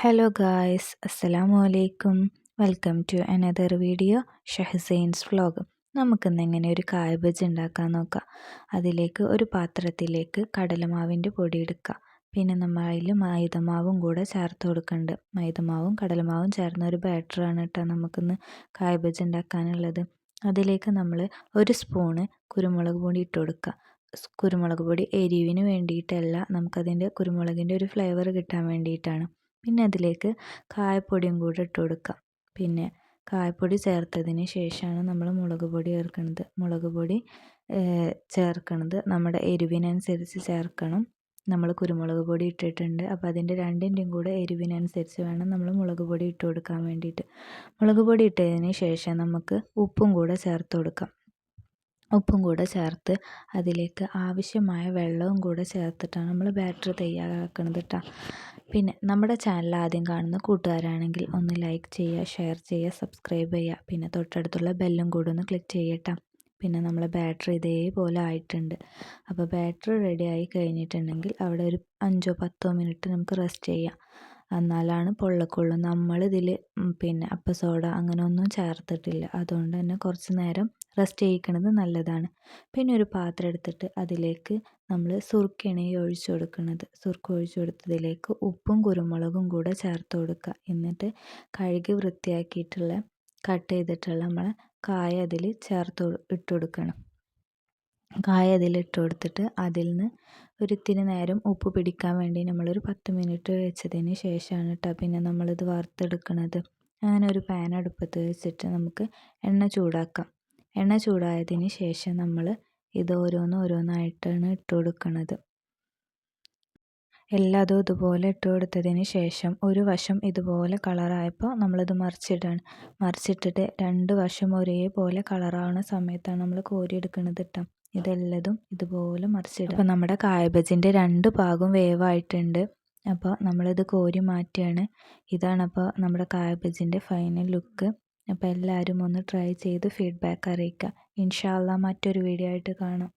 Hello guys അസ്സലാമു അലൈക്കും welcome to another video Shahzain's vlog നമുക്കിന്ന് എങ്ങനെ ഒരു കായ ബജി ഉണ്ടാക്കാൻ നോക്കാം. അതിലേക്ക് ഒരു പാത്രത്തിലേക്ക് കടലമാവിന്റെ പൊടി എടുക്കുക പിന്നെ നമ്മൾ അതിൽ മൈദമാവും കൂടെ ചേർത്ത് കൊടുക്കുന്നുണ്ട് മൈദമാവും കടലമാവും ചേർന്ന ഒരു ബാറ്ററാണ് കേട്ടോ നമുക്കിന്ന് കായ ബജി ഉണ്ടാക്കാനുള്ളത്. അതിലേക്ക് നമ്മൾ ഒരു സ്പൂണ് കുരുമുളക് പൊടി ഇട്ട് കൊടുക്കുക കുരുമുളക് പൊടി എരിവിന് വേണ്ടിയിട്ടല്ല നമുക്കതിന്റെ കുരുമുളകിന്റെ ഒരു ഫ്ലേവർ കിട്ടാൻ വേണ്ടിയിട്ടാണ്. പിന്നെ അതിലേക്ക് കായപ്പൊടിയും കൂടെ ഇട്ട് കൊടുക്കാം പിന്നെ കായപ്പൊടി ചേർത്തതിന് ശേഷമാണ് നമ്മൾ മുളക് പൊടി ചേർക്കുന്നത്. മുളക് പൊടി ചേർക്കുന്നത് നമ്മുടെ എരിവിനനുസരിച്ച് ചേർക്കണം. നമ്മൾ കുരുമുളക് പൊടി ഇട്ടിട്ടുണ്ട്. അപ്പോൾ അതിന്റെ രണ്ടിന്റെയും കൂടെ എരിവിനനുസരിച്ച് വേണം നമ്മൾ മുളക് പൊടി ഇട്ട് കൊടുക്കാൻ വേണ്ടിയിട്ട്. മുളക് പൊടി ഇട്ടതിന് ശേഷം നമുക്ക് ഉപ്പും കൂടെ ചേർത്ത് കൊടുക്കാം. ഉപ്പും കൂടെ ചേർത്ത് അതിലേക്ക് ആവശ്യമായ വെള്ളവും കൂടെ ചേർത്തിട്ടാണ് നമ്മൾ ബാറ്റർ തയ്യാറാക്കുന്നത് കേട്ടോ പിന്നെ നമ്മുടെ ചാനൽ ആദ്യം കാണുന്ന കൂട്ടുകാരാണെങ്കിൽ ഒന്ന് ലൈക്ക് ചെയ്യുക ഷെയർ ചെയ്യുക സബ്സ്ക്രൈബ് ചെയ്യുക. പിന്നെ തൊട്ടടുത്തുള്ള ബെല്ലും കൂടെ ഒന്ന് ക്ലിക്ക് ചെയ്യട്ടോ. പിന്നെ നമ്മളെ ബാറ്ററി ഇതേപോലെ ആയിട്ടുണ്ട്. അപ്പോൾ ബാറ്ററി റെഡി ആയി കഴിഞ്ഞിട്ടുണ്ടെങ്കിൽ അവിടെ ഒരു അഞ്ചോ പത്തോ മിനിറ്റ് നമുക്ക് റെസ്റ്റ് ചെയ്യാം. എന്നാലാണ് പൊള്ളക്കുള്ളൂ. നമ്മളിതിൽ പിന്നെ അപ്പ സോഡ അങ്ങനെ ഒന്നും ചേർത്തിട്ടില്ല. അതുകൊണ്ട് തന്നെ കുറച്ച് നേരം റെസ്റ്റ് ചെയ്യിക്കുന്നത് നല്ലതാണ്. പിന്നെ ഒരു പാത്രം എടുത്തിട്ട് അതിലേക്ക് നമ്മൾ സുർക്കയാണ് ഒഴിച്ചു കൊടുക്കുന്നത്. സുർക്ക ഒഴിച്ചു കൊടുത്തതിലേക്ക് ഉപ്പും കുരുമുളകും കൂടെ ചേർത്ത് കൊടുക്കുക. എന്നിട്ട് കഴുകി വൃത്തിയാക്കിയിട്ടുള്ള കട്ട് ചെയ്തിട്ടുള്ള നമ്മൾ കായ അതിൽ ചേർത്ത് ഇട്ട് കൊടുക്കണം. കായ അതിൽ ഇട്ട് കൊടുത്തിട്ട് അതിൽ നിന്ന് ഒരു ഒരിത്തിരി നേരം ഉപ്പ് പിടിക്കാൻ വേണ്ടി നമ്മളൊരു പത്ത് മിനിറ്റ് വെച്ചതിന് ശേഷമാണ് കേട്ടോ പിന്നെ നമ്മളിത് വറുത്തെടുക്കുന്നത് അങ്ങനെ ഒരു പാൻ അടുപ്പത്ത് വെച്ചിട്ട് നമുക്ക് എണ്ണ ചൂടാക്കാം. എണ്ണ ചൂടായതിന് ശേഷം നമ്മൾ ഇത് ഓരോന്ന് ഓരോന്നായിട്ടാണ് ഇട്ട് കൊടുക്കുന്നത് എല്ലാതും ഇതുപോലെ ഇട്ട് കൊടുത്തതിന് ശേഷം ഒരു വശം ഇതുപോലെ കളറായപ്പോൾ നമ്മളിത് മറിച്ചിടാണ്. മറിച്ചിട്ടിട്ട് രണ്ട് വശം ഒരേപോലെ കളറാവുന്ന സമയത്താണ് നമ്മൾ കോരി എടുക്കുന്നത് കേട്ടോ ഇതെല്ലതും ഇതുപോലെ മറിച്ചിടും അപ്പോൾ നമ്മുടെ കായബജിന്റെ രണ്ട് ഭാഗവും വേവായിട്ടുണ്ട്. അപ്പോൾ നമ്മളിത് കോരി മാറ്റിയാണ്. ഇതാണ് അപ്പോൾ നമ്മുടെ കായബജിന്റെ ഫൈനൽ ലുക്ക്. അപ്പോൾ എല്ലാവരും ഒന്ന് ട്രൈ ചെയ്ത് ഫീഡ്ബാക്ക് അറിയിക്കുക. ഇൻഷാല്ല മറ്റൊരു വീഡിയോ ആയിട്ട് കാണാം.